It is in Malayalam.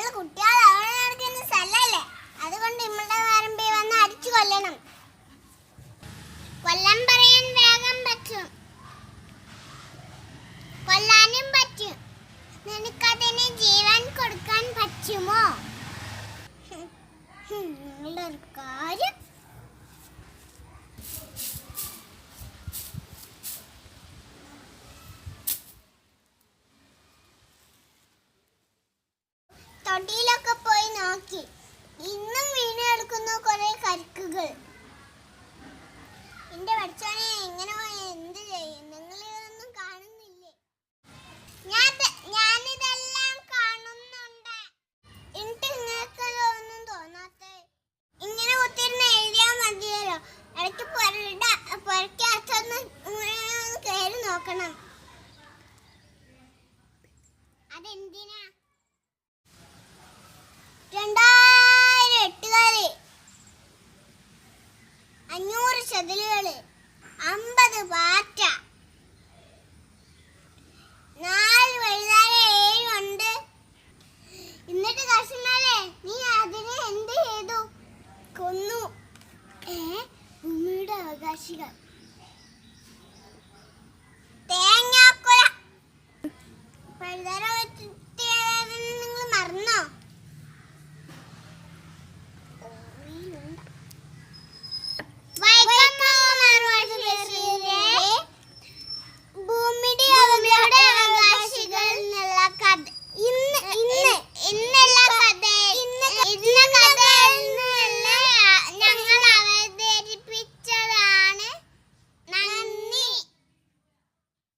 നമ്മൾ സ്ഥലല്ലേ? അതുകൊണ്ട് വന്ന് കൊല്ലണം. വേഗം കൊല്ലാനും ജീവൻ കൊടുക്കാൻ പറ്റുമോ? നിങ്ങളുടെ ഒരു കാര്യം ഇന്നും വീണെടുക്കുന്നു കുറെ കരിക്കുകൾ. എന്റെ പഠിച്ചോനെ എങ്ങനെ എന്ത് ചെയ്യും? നിങ്ങൾ ഇതൊന്നും കാണുന്നില്ലേ? ഞാൻ ഞാനിതെല്ലാം കാണുന്നുണ്ട്. എന്നിട്ട് നിങ്ങൾക്ക് ഒന്നും തോന്നാത്തെ ഇങ്ങനെ കുത്തിരുന്ന് എഴുതിയാൽ മതിയല്ലോ. ഇടയ്ക്ക് പൊരട പൊരക്കകത്തൊന്ന് കയറി നോക്കണം. അതെന്തിനാ? ചെതിലുകൾ അമ്പത് പാറ്റ. നാല് വഴുതാര ഏഴുണ്ട് എന്നിട്ട് കൃഷ്ണനെ നീ അതിനെ എന്ത് ചെയ്തു? കൊന്നു. ഏ? ഭൂമിയുടെ അവകാശികൾ.